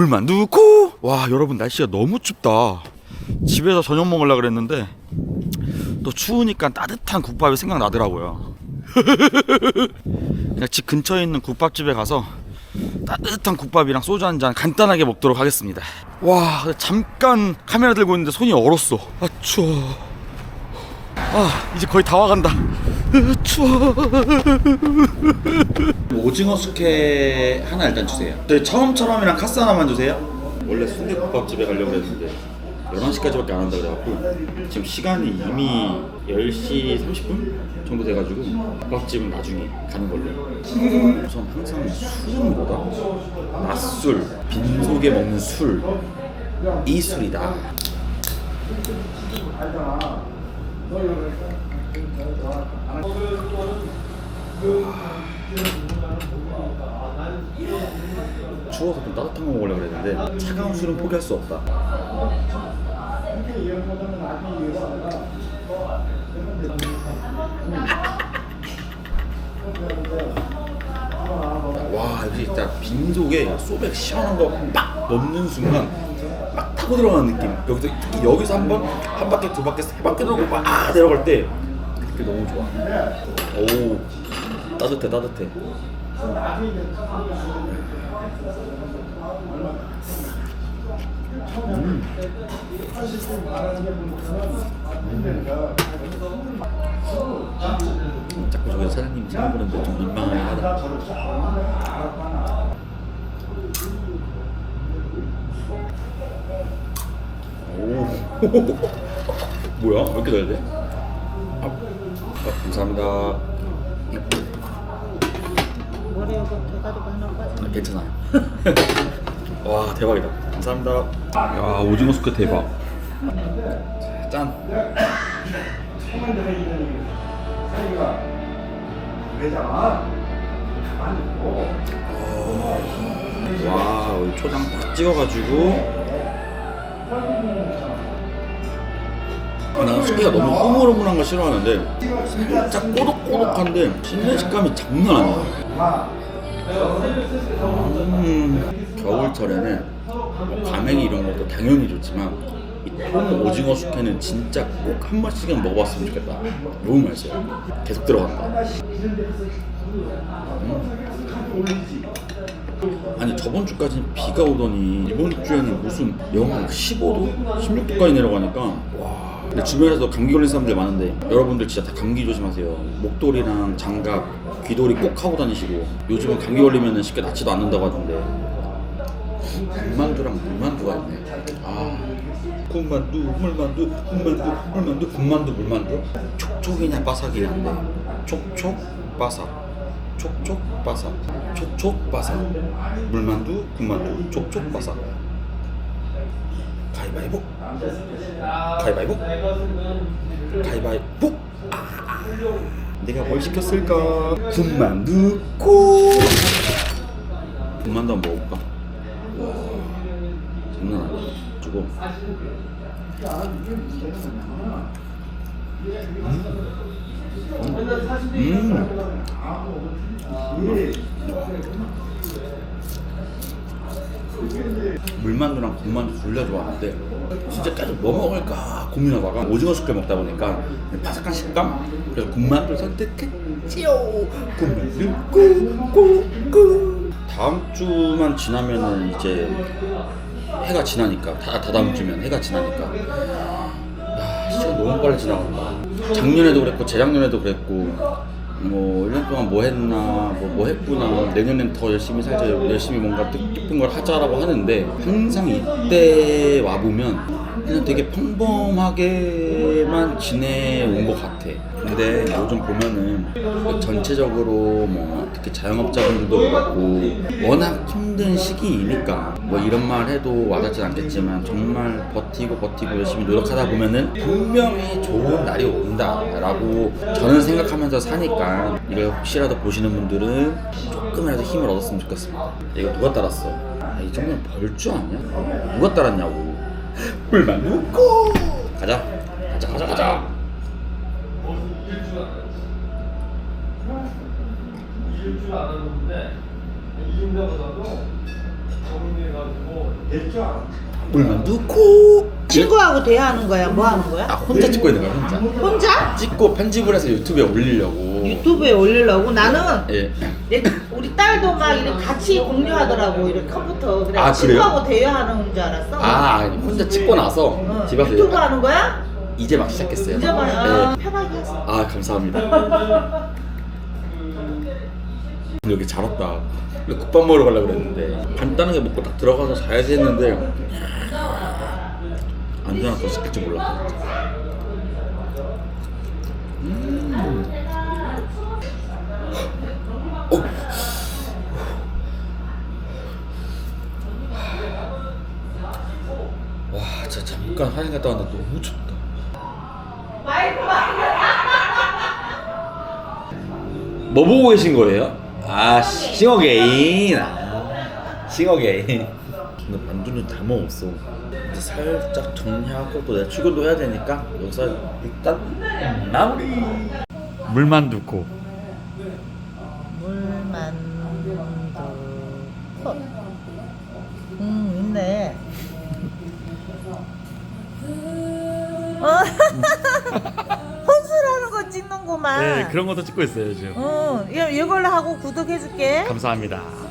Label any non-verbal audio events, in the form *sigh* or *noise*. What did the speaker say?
물만두 고! 와 여러분 날씨가 너무 춥다. 집에서 저녁 먹으려 그랬는데 또 추우니까 따뜻한 국밥이 생각나더라고요. *laughs* 그냥 집 근처에 있는 국밥집에 가서 따뜻한 국밥이랑 소주 한 잔 간단하게 먹도록 하겠습니다. 와 잠깐 카메라 들고 있는데 손이 얼었어. 아 추워. 아 이제 거의 다 와간다. 으, *laughs* 추워 오징어 숙회 하나 일단 주세요. 네, 처음처럼이랑 카스 하나만 주세요. 원래 순대국밥집에 가려고 했는데 11시까지밖에 안 한다 그래갖고 지금 시간이 이미 10시 30분 정도 돼가지고 국밥집은 나중에 가는 걸로. 우선 항상 술은 뭐다? 낮술 빈속에 먹는 술 이 술이다 추워서 좀 따뜻한 거 먹으려고 그랬는데 차가운 술은 포기할 수 없다. *laughs* 와 여기 진짜 빈속에 소백 시원한 거 막 넣는 순간 막 타고 들어가는 느낌. 여기서 특히 여기서 한번한 바퀴 두 바퀴 세 바퀴 돌고 막 내려갈 때 그게 너무 좋아. 오 따뜻해 따뜻해. 자꾸 저기 사장님 찾아보는데 좀 민망하긴 하다. 오. *laughs* 뭐야? 왜 이렇게 돼? 아, 아, 감사합니다 머리 요거 대가리가 하나 빠져. 아, 괜찮아요 *laughs* 와 대박이다 감사합니다 야 오징어 숙회 대박 짠 와, 여기 초장 딱 찍어가지고. 나 숙회가 너무 흐물흐물한 거 싫어하는데 살짝 꼬독꼬독한데 씹는 식감이 장난 아니야. 음, 겨울철에는 뭐 가맹이 이런 것도 당연히 좋지만 이 통 오징어 숙회는 진짜 꼭 한 번씩은 먹어봤으면 좋겠다. 너무 맛있어요. 계속 들어간다. 아니 저번 주까지는 비가 오더니 이번 주에는 무슨 영하 15도, 16도까지 내려가니까 와. 근데 주변에서 감기 걸린 사람들 많은데 여러분들 진짜 다 감기 조심하세요. 목도리랑 장갑, 귀도리 꼭 하고 다니시고 요즘은 감기 걸리면 쉽게 낫지도 않는다고 하던데 군만두랑 물만두가 있네. 아 군만두, 물만두, 군만두, 물만두, 군만두, 물만두. 촉촉이냐 바삭이냐인데 촉촉 바삭. 촉촉 바삭 촉촉 바삭. 물만두 군만두 촉촉 바삭. 가위바위보. 가위바위보. 가위바위보. 아, 내가 뭘 시켰을까? 군만두 고 군만두 한번 먹어볼까? 와 장난 아니야. 주고 음 물만두랑 군만두 둘 다 좋아하는데 진짜 계속 뭐 먹을까 고민하다가 오징어 숙회 먹다 보니까 바삭한 식감? 그래서 군만두 선택했지요 군만두 꾸꾸꾸. 다음 주만 지나면은 이제 해가 지나니까 다, 다 다음 주면 해가 지나니까. 야 시간 너무 빨리 지나간다 작년에도 그랬고 재작년에도 그랬고 뭐 1년 동안 뭐 했나 뭐, 뭐 했구나. 내년엔 더 열심히 살자 열심히 뭔가 뜻깊은 걸 하자라고 하는데 항상 이때 와보면 그냥 되게 평범하게만 지내온 것 같아 근데 요즘 보면은 전체적으로 뭐 특히 자영업자분들도 그렇고 워낙 힘든 시기이니까 뭐 이런 말 해도 와닿진 않겠지만 정말 버티고 버티고 열심히 노력하다 보면은 분명히 좋은 날이 온다라고 저는 생각하면서 사니까 이걸 혹시라도 보시는 분들은 조금이라도 힘을 얻었으면 좋겠습니다. 이거 누가 따랐어? 아, 이 정도면 벌주 아니야? 누가 따랐냐고. 불만 놓고 가자. 가자 가자 가자. 일줄 알았는데 이중대보다도 물만두 코. 친구하고 대화하는 거야? 뭐 하는 아 거야? 혼자 찍고 있는 거야 혼자. 혼자? 찍고 편집을 해서 유튜브에 올리려고. 유튜브에 올리려고 나는 예. 내, 우리 딸도 막 이렇게 같이 공유하더라고 이렇게 컴퓨터 그래 아, 친구하고 대화하는 줄 알았어 아 아니, 혼자 찍고 나서 어, 집 앞에 유튜브 하는 거야? 이제 막 시작했어요. 이제 막 예. 아, 편하게 했어 아 감사합니다. *laughs* 여기 잘 왔다. 국밥 먹으러 가려고 그랬는데 간단하게 먹고 딱 들어가서 자야지 했는데 안전한 더 시킬 줄 몰랐다. 음. 어. 와, 진짜 잠깐 한인 갔다 왔는데 너무 춥다. 뭐 보고 계신 거예요? 아 싱어 게인. 아, 싱어 게인. 근데 만두는 다 먹었어. 이제 살짝 정리하고 또 내가 출근도 해야 되니까 여기서 일단 마무리. 물만두코 거 찍는구만 네 그런 것도 찍고 있어요 지금. 어, 이거- 이걸로 하고 구독해줄게. 감사합니다